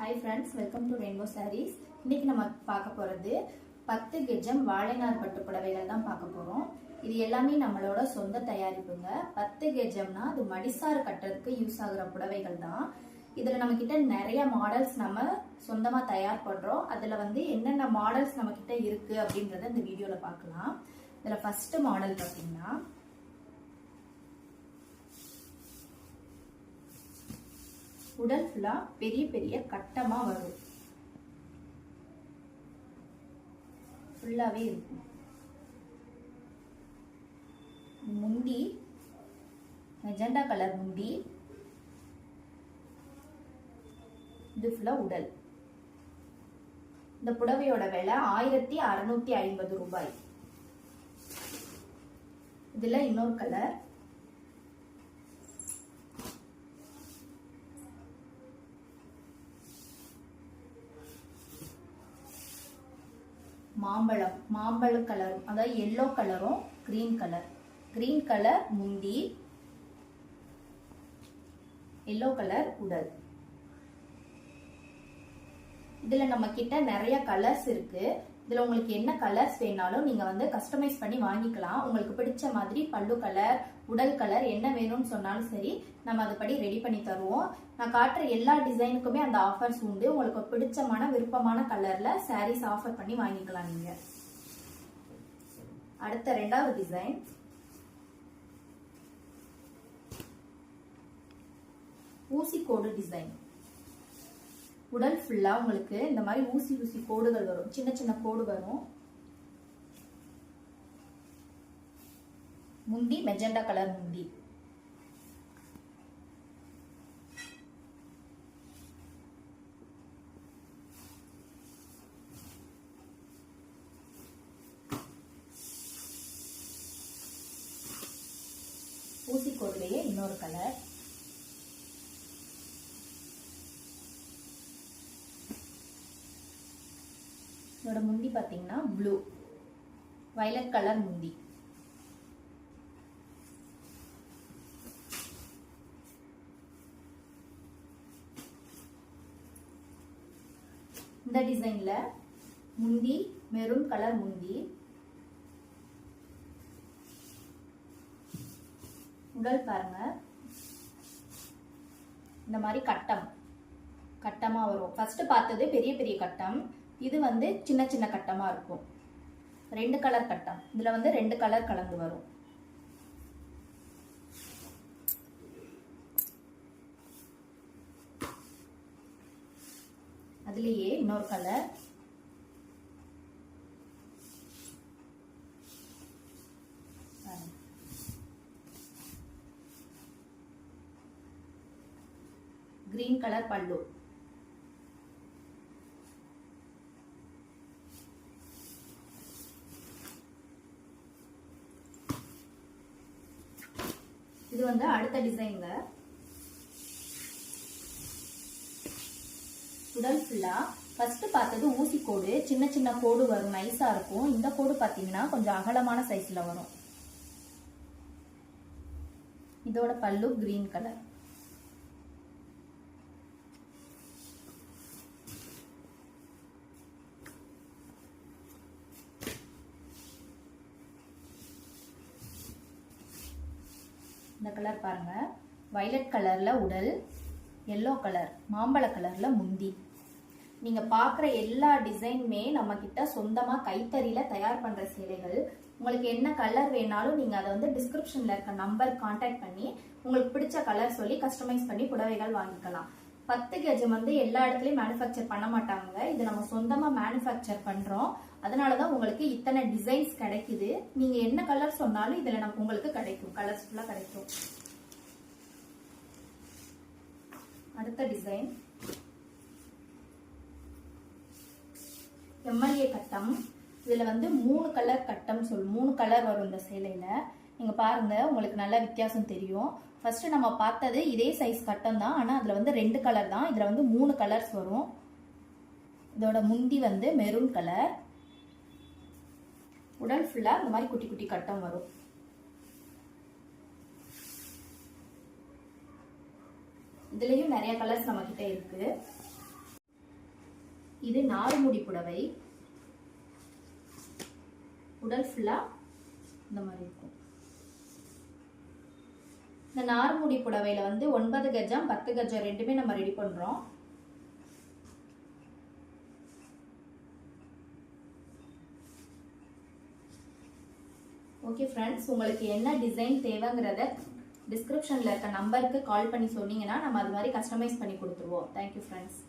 Hi friends welcome to rainbow saris இன்னைக்கு நம்ம பார்க்க போகிறது பத்து கெஜம் வாழைநார் பட்டு புடவைகள் தான் பார்க்க போகிறோம் இது எல்லாமே நம்மளோட சொந்த தயாரிப்புங்க. பத்து கெஜம்னா அது மடிசார் கட்டுறதுக்கு யூஸ் ஆகுற புடவைகள் தான். இதில் நம்மக்கிட்ட நிறைய மாடல்ஸ் நம்ம சொந்தமாக தயார் பண்ணுறோம் அதில் வந்து என்னென்ன மாடல்ஸ் நம்மக்கிட்ட இருக்குது அப்படின்றத இந்த வீடியோவில் பார்க்கலாம். இதில் ஃபஸ்ட்டு மாடல் பார்த்தீங்கன்னா உடல் ஃபுல்லாக பெரிய பெரிய கட்டமாக வரும். ஃபுல்லாகவே இருக்கும். முந்தி மெஜண்டா கலர் முந்தி இது ஃபுல்லாக உடல். இந்த புடவையோட விலை ஆயிரத்தி அறுநூத்தி ஐம்பது ரூபாய். இதில் இன்னொரு கலர் மாம்பழம் மாம்பழ கலரும் அதாவது எல்லோ கலரும் கிரீன் கலர் கிரீன் கலர் முந்தி எல்லோ கலர் உடல். இதுல நம்ம கிட்ட நிறைய கலர்ஸ் இருக்கு. இதில் உங்களுக்கு என்ன கலர்ஸ் வேணாலும் நீங்கள் வந்து கஸ்டமைஸ் பண்ணி வாங்கிக்கலாம். உங்களுக்கு பிடிச்ச மாதிரி பல்லு கலர் உடல் கலர் என்ன வேணும்னு சொன்னாலும் சரி நம்ம அதுபடி ரெடி பண்ணி தருவோம். நான் காட்டுற எல்லா டிசைனுக்குமே அந்த ஆஃபர்ஸ் உண்டு. உங்களுக்கு பிடிச்சமான விருப்பமான கலரில் சாரீஸ் ஆஃபர் பண்ணி வாங்கிக்கலாம் நீங்கள் அடுத்த ரெண்டாவது டிசைன் ஊசிக்கோடு டிசைன் உடல் ஃபுல்லாக உங்களுக்கு இந்த மாதிரி ஊசி ஊசி கோடுகள் வரும். சின்ன சின்ன கோடு வரும். முந்தி மெஜெண்டா கலர் முந்தி. ஊசி கோடுலேயே இன்னொரு கலர் இதோட முந்தி பார்த்தீங்கன்னா ப்ளூ வயலட் கலர் முந்தி. இந்த டிசைன்ல முந்தி மெரூன் கலர் முந்தி. உடல் பாருங்க. இந்த மாதிரி கட்டம். கட்டமாக வரும். ஃபர்ஸ்ட் பார்த்தது பெரிய பெரிய கட்டம். இது வந்து சின்ன சின்ன கட்டமாக இருக்கும். ரெண்டு கலர் கட்டம். இதில் வந்து ரெண்டு கலர் கலந்து வரும். அதுலேயே இன்னொரு கலர் கிரீன் கலர் பல்லு. இது வந்து அடுத்த டிசைன்ல உடல் ஃபுல்லா ஃபர்ஸ்ட் பார்த்தது ஊசி கோடு. சின்ன சின்ன கோடு வரும். நைஸா இருக்கும். இந்த கோடு பாத்தீங்கன்னா கொஞ்சம் அகலமான சைஸ்ல வரும். இதோட பல்லு கிரீன் கலர் இந்த கலர் பாருங்க. வைலட் கலர்ல உடல் எல்லோ கலர் மாம்பழ கலர்ல முந்தி. நீங்க பார்க்குற எல்லா டிசைனுமே நம்ம கிட்ட சொந்தமா கைத்தறியில தயார் பண்ற சேலைகள். உங்களுக்கு என்ன கலர் வேணாலும் நீங்க அதை வந்து டிஸ்கிரிப்ஷன்ல இருக்க நம்பர் கான்டாக்ட் பண்ணி உங்களுக்கு பிடிச்ச கலர் சொல்லி கஸ்டமைஸ் பண்ணி புடவைகள் வாங்கிக்கலாம். பத்து கஜம் வந்து எல்லா இடத்துலயும் மேனுஃபேக்சர் பண்ண மாட்டாங்க. இது நம்ம சொந்தமா மேனுஃபேக்சர் பண்றோம். அதனாலதான் உங்களுக்கு இத்தனை டிசைன்ஸ் கிடைக்குது. நீங்க என்ன கலர் சொன்னாலும் இதுல நம்ம உங்களுக்கு கிடைக்கும். கலர்ஸ்ஃபுல்லாக கிடைக்கும். அடுத்த டிசைன் எம்எல்ஏ கட்டம். இதுல வந்து மூணு கலர் கட்டம் சொல் மூணு கலர் வரும் இந்த சேலையில. நீங்க பாருங்க உங்களுக்கு நல்ல வித்தியாசம் தெரியும். ஃபர்ஸ்ட் நம்ம பார்த்தது இதே சைஸ் கட்டம் தான். ஆனா அதுல வந்து ரெண்டு கலர் தான். இதுல வந்து மூணு கலர்ஸ் வரும். இதோட முந்தி வந்து மெரூன் கலர் உடல் ஃபுல்லா இந்த மாதிரி குட்டி குட்டி கட்டம் வரும். இதுலயும் நிறைய கலர்ஸ் நம்ம கிட்ட இருக்கு. இது நார்முடி புடவை. உடல் ஃபுல்லாக இந்த மாதிரி இருக்கும். இந்த நார்முடி புடவையில் வந்து ஒன்பது கஜம் பத்து கஜம் ரெண்டுமே நம்ம ரெடி பண்ணுறோம் ஓகே ஃப்ரெண்ட்ஸ் உங்களுக்கு என்ன டிசைன் தேவைங்கிறத டிஸ்கிரிப்ஷனில் இருக்க நம்பருக்கு கால் பண்ணி சொன்னீங்கன்னா நம்ம அது மாதிரி கஸ்டமைஸ் பண்ணி கொடுத்துருவோம். Thank you friends